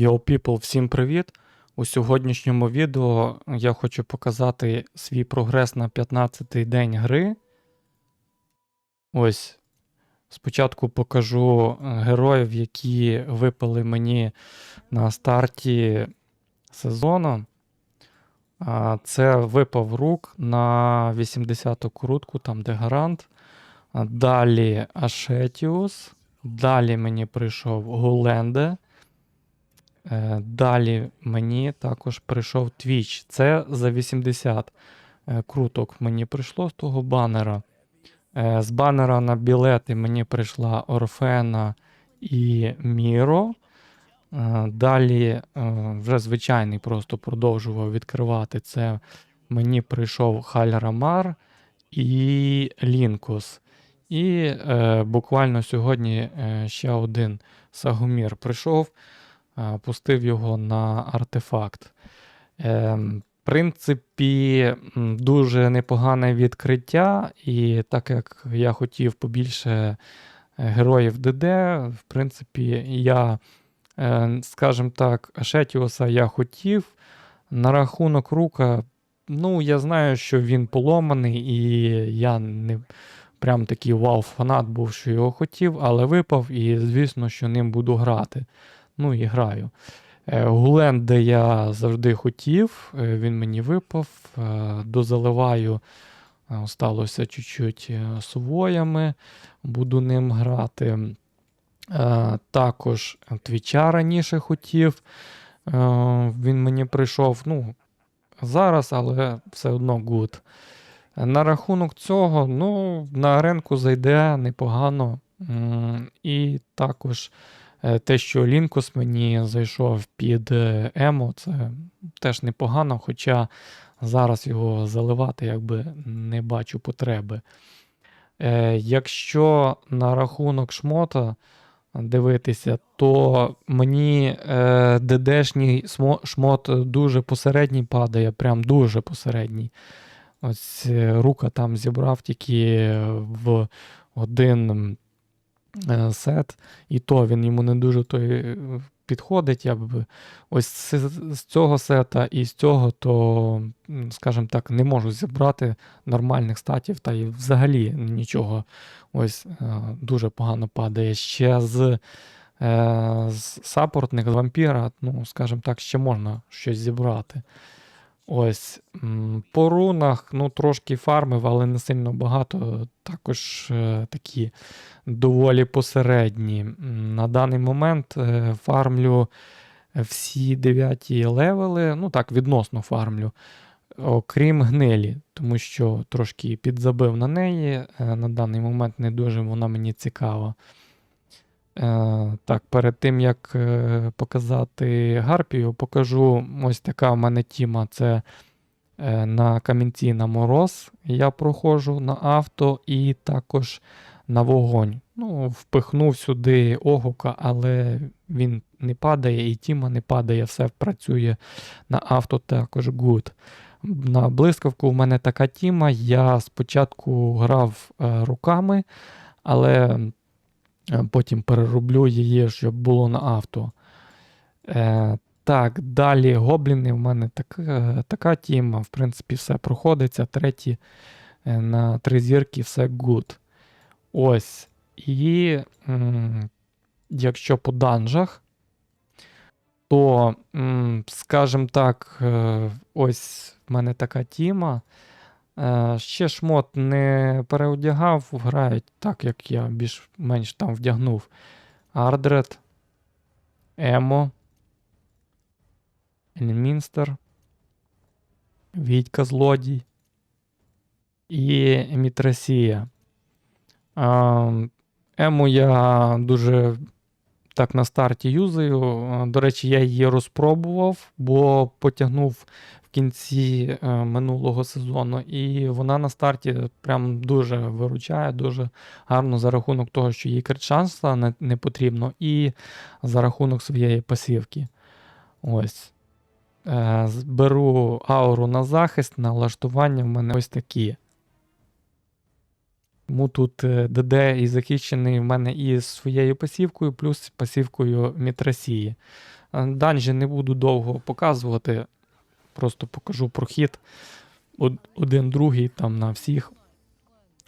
Yo people, всім привіт! У сьогоднішньому відео я хочу показати свій прогрес на 15-й день гри. Ось. Спочатку покажу е, героїв, які випали мені на старті сезону. Це випав рук на 80-ту крутку, там де гарант. Далі Ашетіус. Далі мені прийшов Голенде. Е, Далі мені також прийшов Twitch. Це за 80 е, круток мені прийшло з того банера. Е, З банера на білети мені прийшла Орфена і Міро. Далі вже звичайний просто продовжував відкривати. Це мені прийшов Хальрамар і Лінкус. І е, буквально сьогодні ще один Сагомір прийшов пустив його на артефакт. Е, в принципі, дуже непогане відкриття, і так як я хотів побільше е, героїв ДД, в принципі, я, е, скажімо так, Шетіуса я хотів. На рахунок рука, ну, я знаю, що він поломаний, і я не прям такий вау-фанат був, що його хотів, але випав, і звісно, що ним буду грати. Ну і граю. Е, Гулен, де я завжди хотів, е, він мені випав. Е, Дозаливаю, осталося чуть-чуть сувоями, буду ним грати. Також твіча раніше хотів. Він мені прийшов ну, зараз, але все одно гуд. На рахунок цього, ну, на аренку зайде непогано. І також Те, що Лінкус мені зайшов під е, Емо, це теж непогано, хоча зараз його заливати якби не бачу потреби. Е, Якщо на рахунок шмота дивитися, то мені е, ДДшній шмот дуже посередній падає, прям дуже посередній. Ось е, рука там зібрав тільки в один е, сет, і то він йому не дуже той е, підходить. Я б ось з, цього сета і з цього, то, скажімо так, не можу зібрати нормальних статів, та й взагалі нічого ось е, дуже погано падає. Ще з, е, з саппортних з вампіра, ну, скажімо так, ще можна щось зібрати. Ось по рунах, ну, трошки фармив, але не сильно багато. Також е, такі доволі посередні. На даний момент е, фармлю всі 9 левели, ну так, відносно фармлю, окрім гнилі, тому що трошки підзабив на неї. е, На даний момент не дуже вона мені цікава. Е, так, перед тим як е, показати Гарпію, покажу ось така в мене тіма. Це е, на камінці на мороз. Я проходжу на авто і також на вогонь. Ну, впихнув сюди огука, але він не падає, і тіма не падає, все працює на авто також good. На блискавку в мене така тіма. Я спочатку грав руками, але потім перероблю її, щоб було на авто. Е, так, далі гобліни в мене так, е, така тіма. В принципі, все проходиться. Треті е, на три зірки все good. Ось. І м, якщо по данжах, то, скажімо так, е, ось в мене така тіма. Е, Ще шмот не переодягав, грають так, як я більш-менш там вдягнув. Ардред, Емо, Ельмінстер, Вітька Злодій і Мітрасія. А, Ему я дуже так на старті юзаю. До речі, я її розпробував, бо потягнув кінці е, минулого сезону, і вона на старті прям дуже виручає, дуже гарно за рахунок того, що їй критшанства не, потрібно, і за рахунок своєї пасівки. Ось. Е, Беру ауру на захист, налаштування в мене ось такі. Тому тут е, ДД і захищений в мене і своєю пасівкою, плюс пасівкою Мітрасії. Данжі не буду довго показувати, просто покажу прохід один другий там на всіх,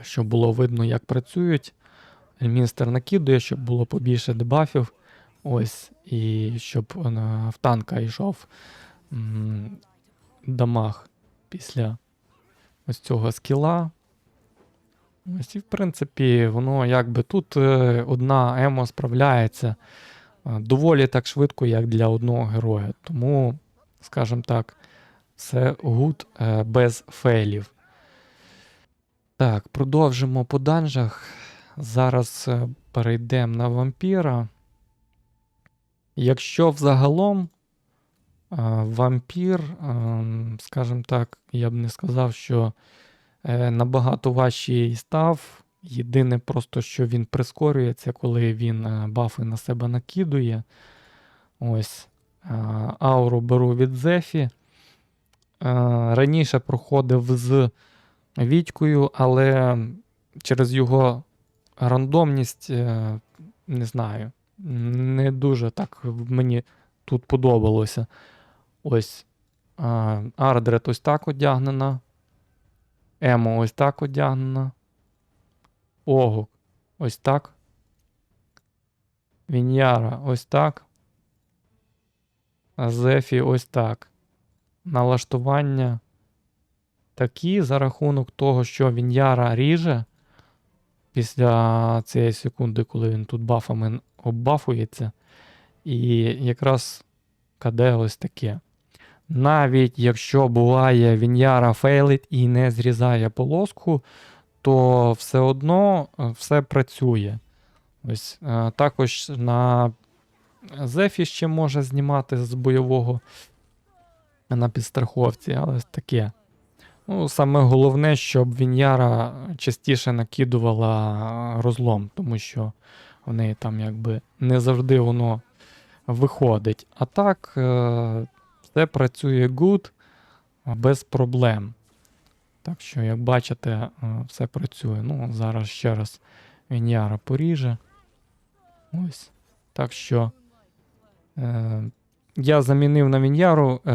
щоб було видно, як працюють. Міністр накидує, щоб було побільше дебафів. Ось, і щоб в танка йшов м, дамаг після ось цього скіла. Ось і, в принципі, воно якби тут е, одна емо справляється е, доволі так швидко, як для одного героя. Тому, скажімо так, все гуд е, без фейлів. Так, продовжимо по данжах. Зараз е, перейдемо на вампіра. Якщо взагалом е, вампір, скажімо так, я б не сказав, що набагато важчий став. Єдине просто, що він прискорюється, коли він бафи на себе накидує. Ось. Ауру беру від Зефі. Е, Раніше проходив з Вітькою, але через його рандомність, е, не знаю, не дуже так мені тут подобалося. Ось а, Ардред ось так одягнена. Емо ось так одягнена. Огук ось так. Віньяра ось так. А Зефі ось так. Налаштування такі за рахунок того, що Віньяра ріже після цієї секунди, коли він тут бафами оббафується. І якраз КД ось таке. Навіть якщо буває Віньяра фейлить і не зрізає полоску, то все одно е, все працює. Ось е, також на Зефі ще може знімати з бойового на підстраховці, але таке. Ну, саме головне, щоб Віньяра частіше накидувала розлом, тому що в неї там якби не завжди воно виходить. А так, е, все працює good, без проблем. Так що, як бачите, е, все працює. Ну, зараз ще раз Віньяра поріже. Ось. Так що. Е, я замінив на Віньяру, е,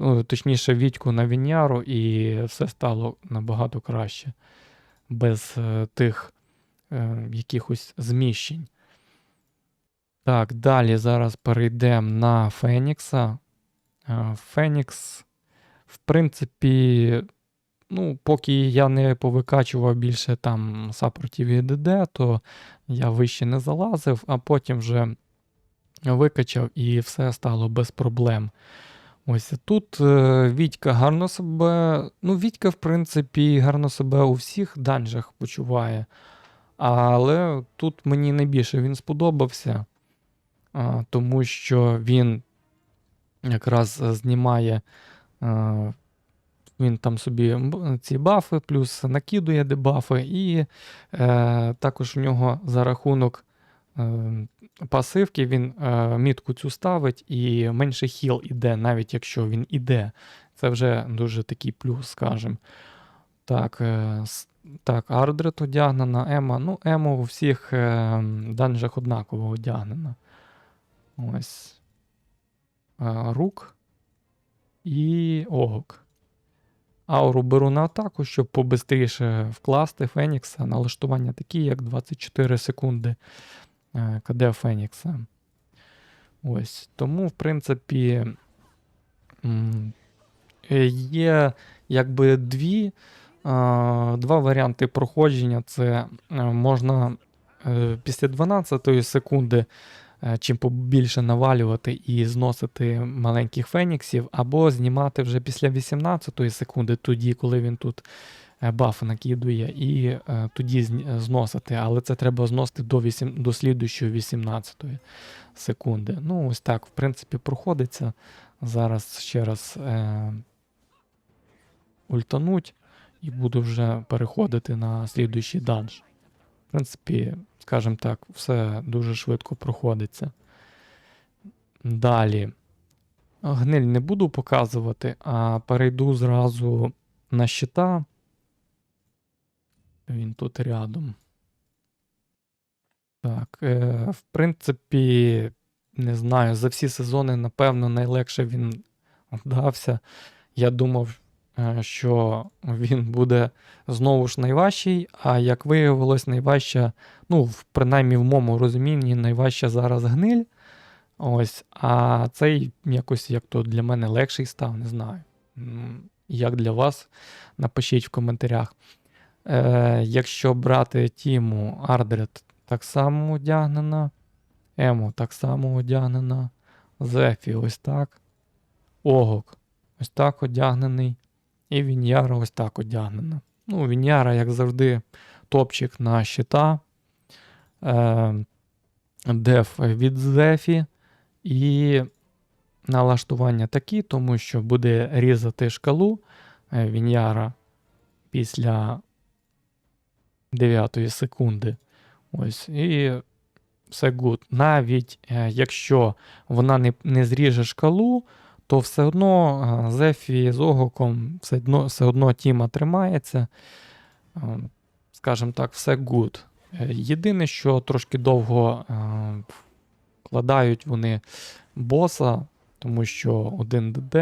ну, точніше, Вітьку на Віньяру, і все стало набагато краще. Без е, тих е, якихось зміщень. Так, далі зараз перейдемо на Фенікса. Фенікс, в принципі, ну, поки я не повикачував більше там саппортів і ДД, то я вище не залазив, а потім вже викачав і все стало без проблем. Ось тут е, Вітька гарно себе. Ну, Вітька, в принципі, гарно себе у всіх данжах почуває. Але тут мені найбільше він сподобався, тому що він якраз знімає. Він там собі ці бафи, плюс накидує дебафи, і е, також у нього за рахунок пасивки він е, мітку цю ставить і менше хіл іде, навіть якщо він іде. Це вже дуже такий плюс, скажем. Так, е, так Ардред одягнена, Ема. Ну, Ема у всіх е, данжах однаково одягнена. Ось. Рук і огок. Ауру беру на атаку, щоб побистріше вкласти Фенікса. Налаштування такі, як 24 секунди КД Фенікса. Ось. Тому, в принципі, е, є якби дві, е, два варіанти проходження. Це е, можна е, після 12 секунди е, чим побільше навалювати і зносити маленьких феніксів, або знімати вже після 18 секунди, тоді, коли він тут е, баф накидує, і е, тоді зносити. Але це треба зносити до, 8, до слідуючої 18 секунди. Ну, ось так, в принципі, проходиться. Зараз ще раз е, ультануть і буду вже переходити на слідуючий данж. В принципі, скажімо так, все дуже швидко проходиться. Далі. Гниль не буду показувати, а перейду зразу на щита. Він тут рядом. Так, е, в принципі, не знаю, за всі сезони, напевно, найлегше він вдався. Я думав, е, що він буде знову ж найважчий, а як виявилось, найважча, ну, принаймні в моєму розумінні, найважча зараз гниль. Ось, а цей якось як то для мене легший став, не знаю. Як для вас, напишіть в коментарях. Е, якщо брати Тіму, Ардред так само одягнена, Емо так само одягнена, Зефі ось так, Огок ось так одягнений, і Віньяра ось так одягнена. Ну, Віньяра, як завжди, топчик на щита. Е, деф від Зефі. І налаштування такі, тому що буде різати шкалу е, Віньяра після 9 секунди. Ось, і все good. Навіть е, якщо вона не, не зріже шкалу, то все одно е, Зефі з Огоком все одно, все одно Тіма тримається. Е, Скажімо так, все good. Е, Єдине, що трошки довго вкладають вони боса, тому що один ДД.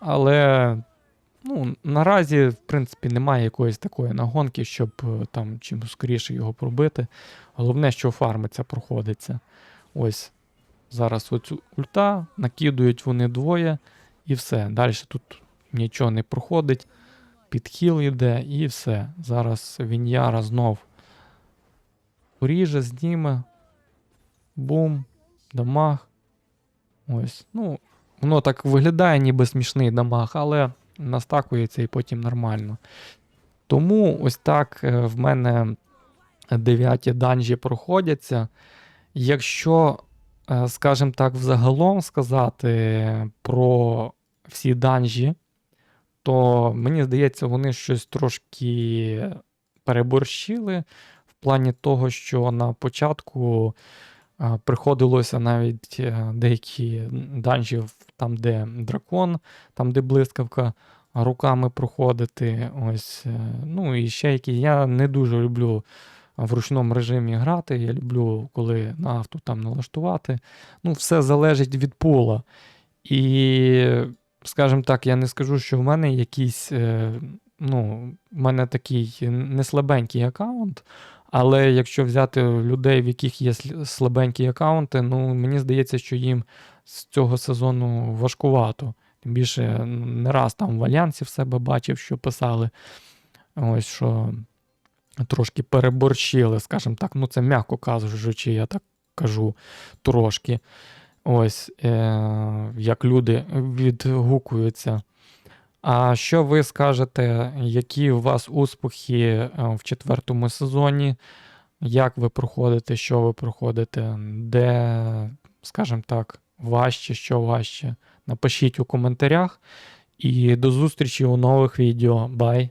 Але ну, наразі, в принципі, немає якоїсь такої нагонки, щоб е, там чим скоріше його пробити. Головне, що фармиться, проходиться. Ось зараз оцю ульта, накидують вони двоє, і все. Далі тут нічого не проходить. Підхил йде, і все. Зараз Віньяра знов поріже, зніме. Бум, дамаг. Ось. Ну, воно так виглядає, ніби смішний дамаг, але настакується і потім нормально. Тому ось так е, в мене дев'яті данжі проходяться. Якщо, е, скажімо так, взагалом сказати про всі данжі, то мені здається, вони щось трошки переборщили в плані того, що на початку е, приходилося навіть е, деякі данжі, там, де дракон, там, де блискавка, руками проходити. Ось, е, ну і ще які. Я не дуже люблю в ручному режимі грати. Я люблю, коли на авто там налаштувати. Ну, все залежить від пола. І, скажімо так, я не скажу, що в мене якийсь. е, Ну, в мене такий не слабенький аккаунт, але якщо взяти людей, в яких є слабенькі аккаунти, ну мені здається, що їм з цього сезону важкувато. Тим більше не раз там в Альянсі в себе бачив, що писали. Ось що трошки переборщили, скажімо так. Ну, це м'яко кажучи, я так кажу трошки. Ось е- як люди відгукуються. А що ви скажете, які у вас успіхи е, в четвертому сезоні? Як ви проходите, що ви проходите? Де, скажімо так, важче, що важче? Напишіть у коментарях. І до зустрічі у нових відео. Бай!